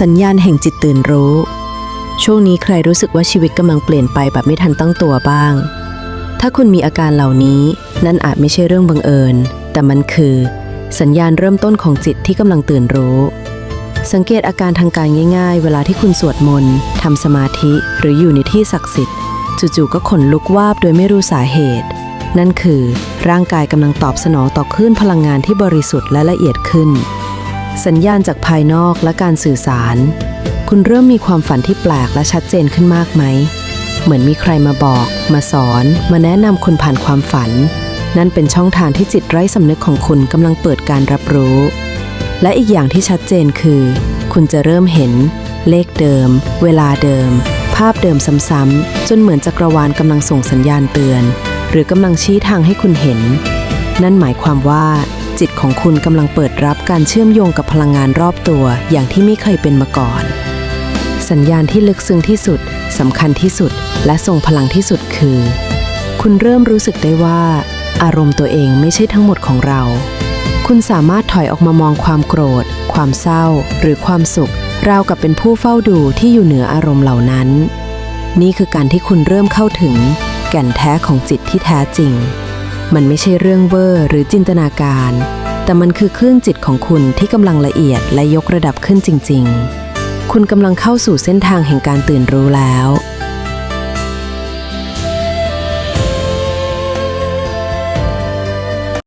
สัญญาณแห่งจิตตื่นรู้ ช่วงนี้ใครรู้สึกว่าชีวิตกำลังเปลี่ยนไปแบบไม่ทันตั้งตัวบ้าง ถ้าคุณมีอาการเหล่านี้ นั่นอาจไม่ใช่เรื่องบังเอิญ แต่มันคือ สัญญาณเริ่มต้นของจิตที่กำลังตื่นรู้ สังเกตอาการทางกายง่าย ๆ เวลาที่คุณสวดมนต์ทำสมาธิหรืออยู่ในที่ศักดิ์สิทธิ์จู่ๆก็ขนลุกวาบโดยไม่รู้สาเหตุ นั่นคือ ร่างกายกำลังตอบสนองต่อคลื่นพลังงานที่บริสุทธิ์และละเอียดขึ้น สัญญาณจากภายนอกและการสื่อสาร คุณเริ่มมีความฝันที่แปลกและชัดเจนขึ้นมากไหม เหมือนมีใครมาบอก มาสอน มาแนะนำคุณผ่านความฝัน นั่นเป็นช่องทางที่จิตไร้สำนึกของคุณกำลังเปิดการรับรู้ และอีกอย่างที่ชัดเจนคือ คุณจะเริ่มเห็น เลขเดิม เวลาเดิม ภาพเดิมซ้ำๆจนเหมือนจักรวาลกำลังส่งสัญญาณเตือน หรือกำลังชี้ทางให้คุณเห็น นั่นหมายความว่า จิตของคุณกำลังเปิดรับการเชื่อมโยงกับพลังงานรอบตัวอย่างที่ไม่เคยเป็นมาก่อน สัญญาณที่ลึกซึ้งที่สุดสำคัญที่สุด และทรงพลังที่สุดคือ คุณเริ่มรู้สึกได้ว่า อารมณ์ตัวเองไม่ใช่ทั้งหมดของเรา คุณสามารถถอยออกมามองความโกรธ ความเศร้า หรือความสุข ราวกับเป็นผู้เฝ้าดูที่อยู่เหนืออารมณ์เหล่านั้น นี่คือการที่คุณเริ่มเข้าถึง แก่นแท้ของจิตที่แท้จริง มันไม่ใช่เรื่องเวอร์หรือจินตนาการ แต่มันคือคลื่นจิตของคุณที่กำลังละเอียดและยกระดับขึ้นจริง ๆ คุณกำลังเข้าสู่เส้นทางแห่งการตื่นรู้แล้ว